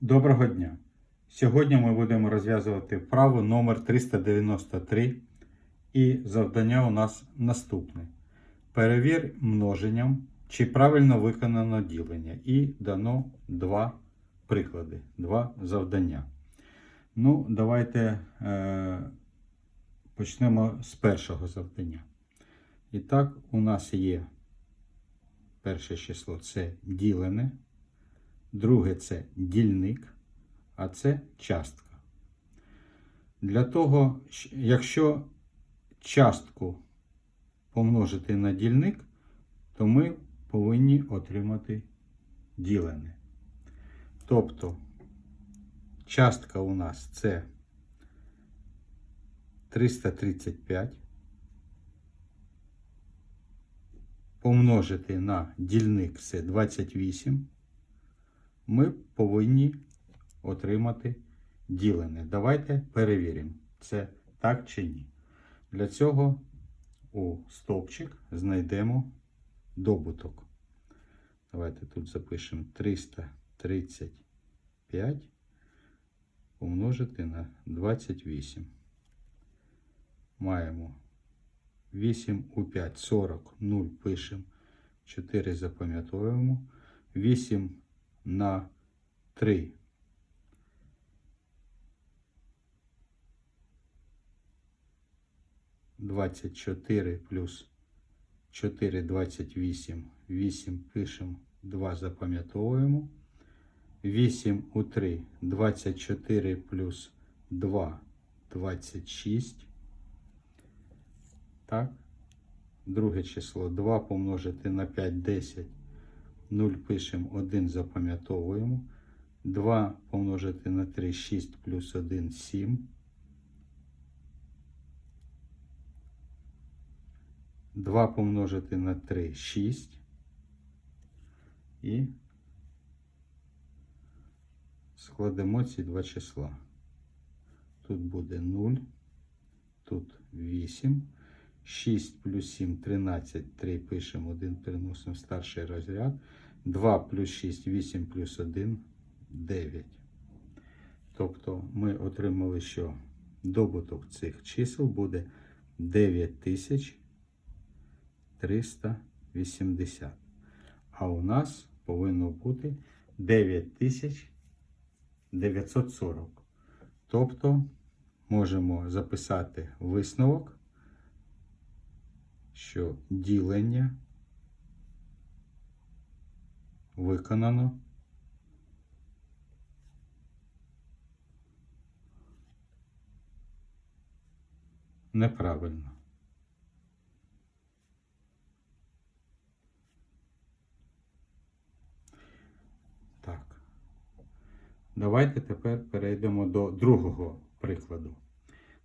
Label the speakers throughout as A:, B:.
A: Доброго дня! Сьогодні ми будемо розв'язувати вправу номер 393 і завдання у нас наступне. Перевір множенням, чи правильно виконано ділення. І дано два приклади, два завдання. Ну, давайте е, почнемо з першого завдання. І так, у нас є перше число це ділене. Друге це дільник, а це частка. Для того, якщо частку помножити на дільник, то ми повинні отримати ділене. Тобто частка у нас це 335 помножити на дільник це 28 ми повинні отримати ділене. Давайте перевіримо, це так чи ні. Для цього у стовпчик знайдемо добуток. Давайте тут запишемо 335 помножити на 28. Маємо 8 у 5 40, 0 пишемо, 4 запам'ятовуємо. 8 на 3. Двадцять чотири плюс чотири двадцять вісім. Вісім пишемо, два запам'ятовуємо. Вісім у три. Двадцять чотири плюс два. Двадцять шість. Так. Друге число 2 помножити на 5 10. 0 пишемо, 1 запам'ятовуємо. 2 помножити на 3, 6 плюс 1, 7. 2 помножити на 3, 6. І складемо ці два числа. Тут буде 0, тут 8. 6 плюс 7 13, 3 пишемо, 1 переносимо в старший розряд. 2 плюс 6, 8 плюс 1, 9. Тобто ми отримали, що добуток цих чисел буде 9380. А у нас повинно бути 9940. Тобто можемо записати висновок що ділення виконано неправильно. Так. Давайте тепер перейдемо до другого прикладу.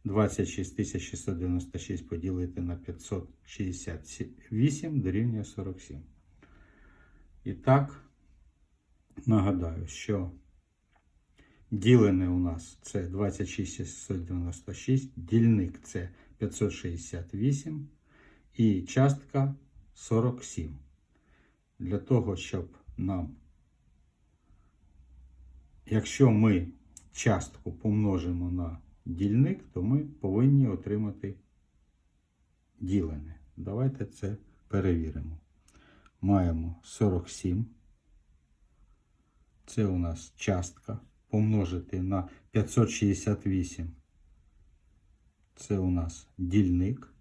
A: 26 696 поділити на 568 дорівнює 47. І так, нагадаю, що ділене у нас це 26 696, дільник це 568 і частка 47. Для того, щоб нам, якщо ми частку помножимо на дільник, то ми повинні отримати ділене. Давайте це перевіримо. Маємо 47. Це у нас частка. Помножити на 568. Це у нас дільник.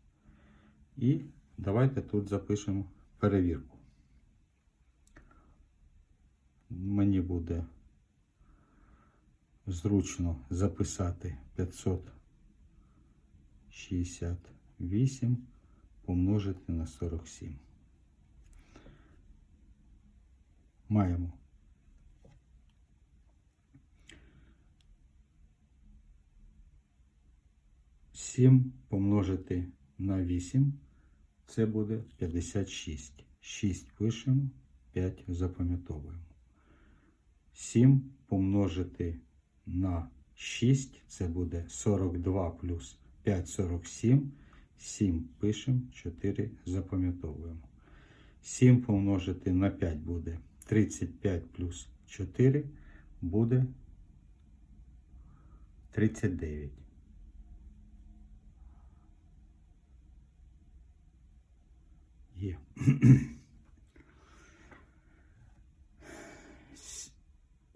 A: І давайте тут запишемо перевірку. Мені буде зручно записати 568 помножити на 47. Маємо. Сім помножити на 8 це буде 56. 6 пишемо, 5 запам'ятовуємо. 7 помножити на 6, це буде 42 плюс 5 47. 7 пишемо, 4 запам'ятовуємо. 7 помножити на 5 буде 35 плюс 4 буде 39. Є.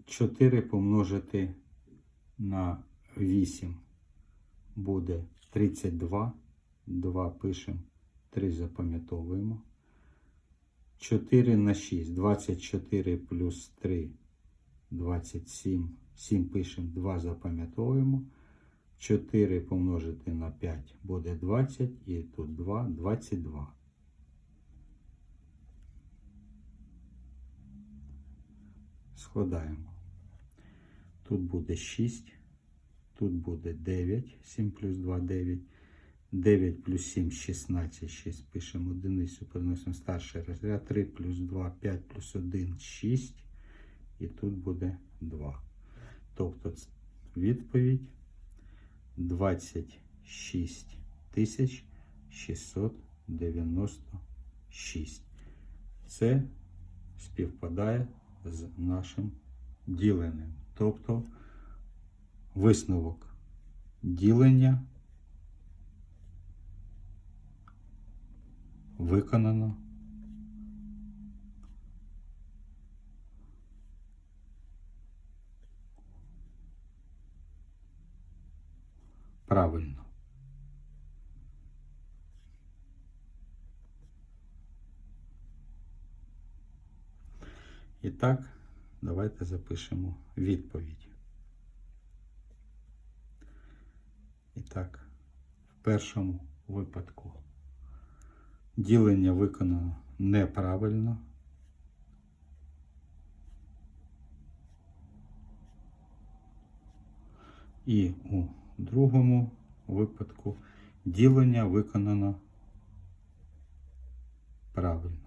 A: 4 помножити на 8 буде 32. 2 пишемо, 3 запам'ятовуємо. 4 на 6, 24 плюс 3, 27. 7 пишемо, 2 запам'ятовуємо. 4 помножити на 5 буде 20 і тут 2, 22. Складаємо. Тут буде 6, тут буде 9, 7 плюс 2, 9. 9 плюс 7, 16, 6 пишемо одиницю, переносимо старший розряд. 3 плюс 2, 5 плюс 1, 6. І тут буде 2. Тобто відповідь 26 тисяч 696. Це співпадає з нашим діленням. Тобто висновок ділення виконано. Правильно. І так, давайте запишемо відповідь. І так, в першому випадку ділення виконано неправильно. І у другому випадку ділення виконано правильно.